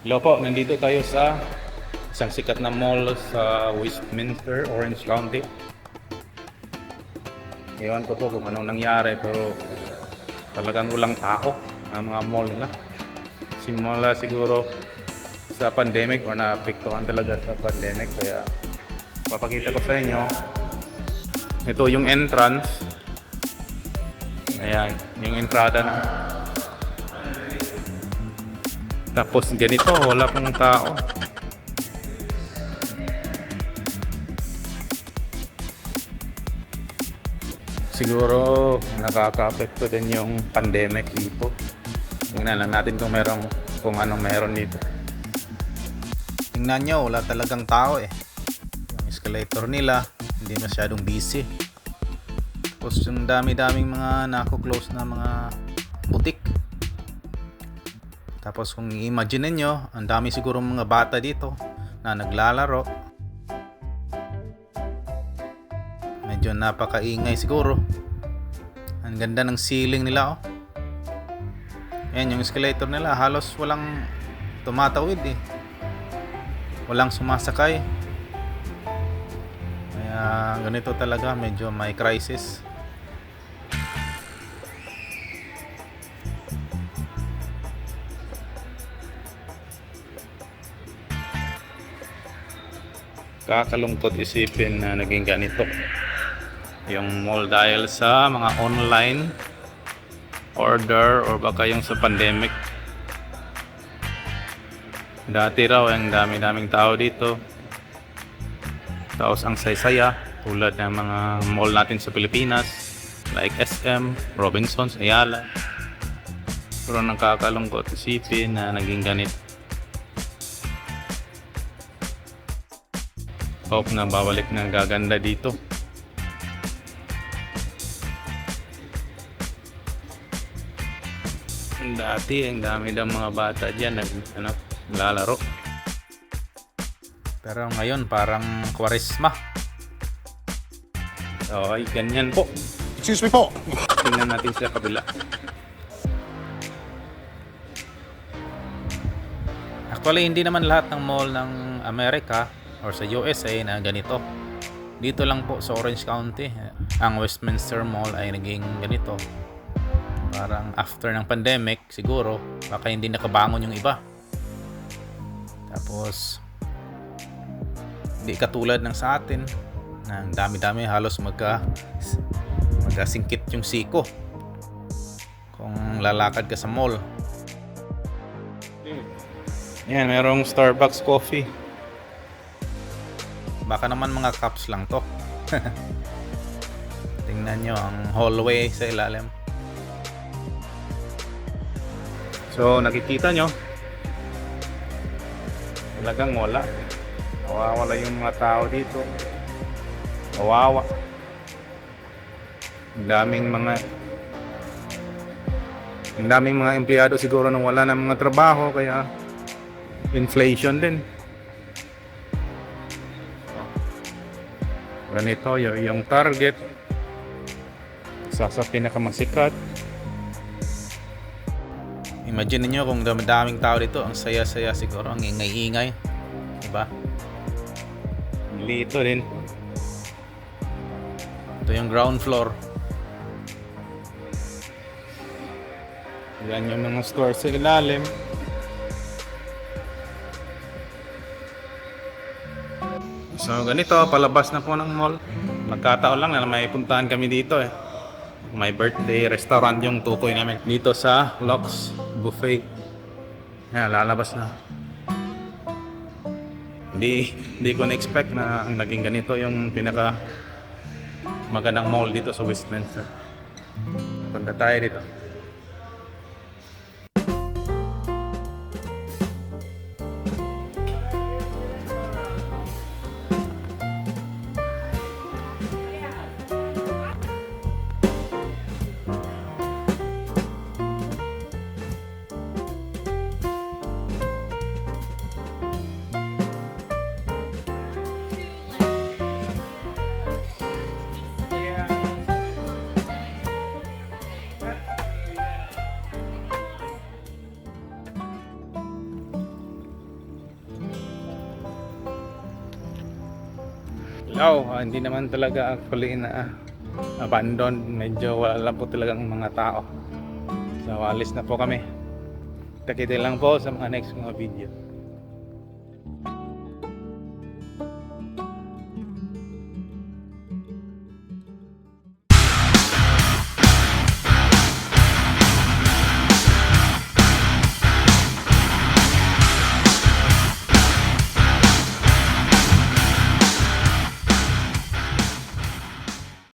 Hello po, nandito tayo sa isang sikat na mall sa Westminster, Orange County. Ewan ko po kung anong nangyari pero talagang walang tao ang mga mall nila. Simula siguro sa pandemic or naapektuhan talaga sa pandemic kaya papakita ko sa inyo ito yung entrance ayan yung entrada na tapos ganito, wala pong tao. Siguro nakaka-apekto din yung pandemic dito. Tingnan lang natin kung merong kung anong meron dito. Tingnan nyo, wala talagang tao eh. Yung escalator nila, hindi masyadong busy. Tapos yung dami-daming mga nako-close na mga butik. Tapos kung i-imagine nyo, ang dami siguro mga bata dito na naglalaro. Medyo napakaingay siguro. Ang ganda ng ceiling nila oh. Ayan yung escalator nila, halos walang tumatawid eh walang sumasakay. Kaya ganito talaga, medyo may crisis. Kakalungkot isipin na naging ganito. Yung mall dahil sa mga online order or baka yung sa pandemic. Dati raw ang dami-daming tao dito. Tapos ang saysaya tulad ng mga mall natin sa Pilipinas like SM, Robinsons, Ayala. Pero nakakalungkot isipin na naging ganito. Hope na babalik na gaganda dito. Dati, ang dami daw mga bata dyan nag, ano, lalaro. Pero ngayon parang kwaresma. So, ay, ganyan po. Excuse me po. Tingnan natin sa kabila. Actually, hindi naman lahat ng mall ng Amerika or sa USA na ganito. Dito lang po sa Orange County, ang Westminster Mall ay naging ganito. Parang after ng pandemic, siguro, baka hindi nakabangon yung iba. Tapos, hindi katulad ng sa atin, na ang dami-dami halos magka, magkasingkit yung siko. Kung lalakad ka sa mall, Yan, merong Starbucks coffee. Baka naman mga cups lang to. Tingnan nyo ang hallway sa ilalim. So, nakikita nyo, talagang wala. Nawawala yung mga tao dito. Kawawa. Ang daming mga ang daming mga empleyado siguro nang wala ng mga trabaho kaya inflation din. Ganito yung, yung target isa sa pinakamasikat Imagine niyo kung dami-daming tao dito, ang saya-saya siguro, ang ingay-ingay. Diba? Lito din. Ito yung ground floor. Yan yung mga store sa ilalim. So ganito, palabas na po ng mall. Magkataon lang na may puntahan kami dito eh. May birthday restaurant yung tukoy namin dito sa Lux Buffet. Yan, lalabas na. Hindi, hindi ko na-expect na ang naging ganito yung pinaka magandang mall dito sa Westminster. Punta tayo dito. Ah, hindi naman talaga actually na abandoned. Medyo wala lang po talagang mga tao. So, alis na po kami. Takita lang po sa mga next mga video.